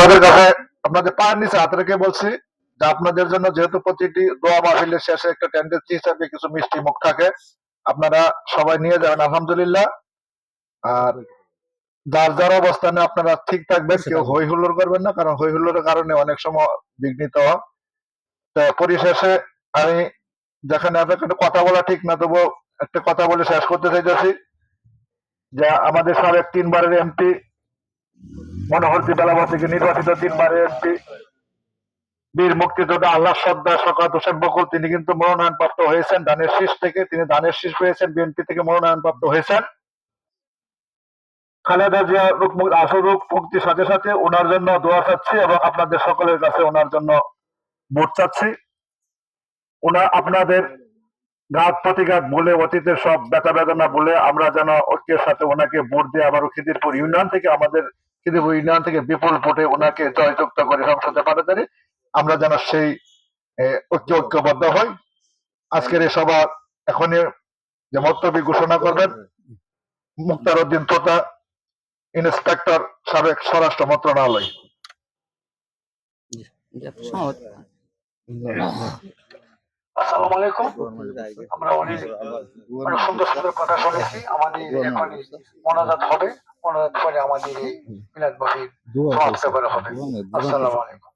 আপনাদের কাছে আপনাদের পায়ের নিচে হাত রেখে বলছি যে আপনাদের জন্য যেহেতু প্রতিটি দোয়া মাহফিলের শেষে একটা টেন্ডেন্সি হিসাবে কিছু মিষ্টি মুখ থাকে আপনারা সবাই নিয়ে যাবেন আলহামদুলিল্লাহ। আর যার যার অবস্থানে আপনারা ঠিক থাকবেন কেউ হই হুল্লোড় করবেন না কারণ হই হুল্লোড়ের কারণে অনেক সময় বিঘ্নিত। হয় তো পরিশেষে আমি যেখানে আপনার কথা বলা ঠিক না তবু একটা কথা বলে শেষ করতে চাইতেছি। যে আমাদের সাবেক তিনবারের এমপি মনোহরদি বেলাবা থেকে নির্বাচিত তিনবারের এমপি। বীর মুক্তিযোদ্ধা আল্লাহ সর্দার শকাত হোসেন বকুল, তিনি কিন্তু মনোনয়ন প্রাপ্ত হয়েছেন। ধানের শীষ থেকে তিনি ধানের শীষ পেয়েছেন বিএনপি থেকে মনোনয়ন প্রাপ্ত হয়েছেন। খালেদা জিয়া রোগ মুক্তির সাথে সাথে ওনার জন্য দোয়া চাচ্ছি এবং আপনাদের সকলের কাছে ওনার জন্য ভোট চাচ্ছি। ওনার আপনাদের ঘাত প্রতিঘাত বলে, অতীতের সব ব্যথা বেদনা বলে আমরা যেন ঐক্যের সাথে ওনাকে ভোট দিয়ে আবারও খিদিরপুর ইউনিয়ন থেকে আমাদের খিদিরপুর ইউনিয়ন থেকে বিপুল ভোটে ওনাকে জয়যুক্ত করে সংসদে পাঠাতে আমরা যেন সেই ঐক্য ঐক্যবদ্ধ হই। আজকের এই সভা এখনই যে মন্তব্য ঘোষণা করবেন মুক্তার উদ্দিন তোতা, ইন্সপেক্টর সাবেক স্বরাষ্ট্র মন্ত্রণালয়। আমরা অনেক সুন্দর সুন্দর কথা শুনেছি। আমাদের এখনই মোনাজাত হবে। মোনাজাত করে আমাদের এই মিলাদ মাহফিল দোয়া সমাপ্ত করা হবে। আসসালামু আলাইকুম।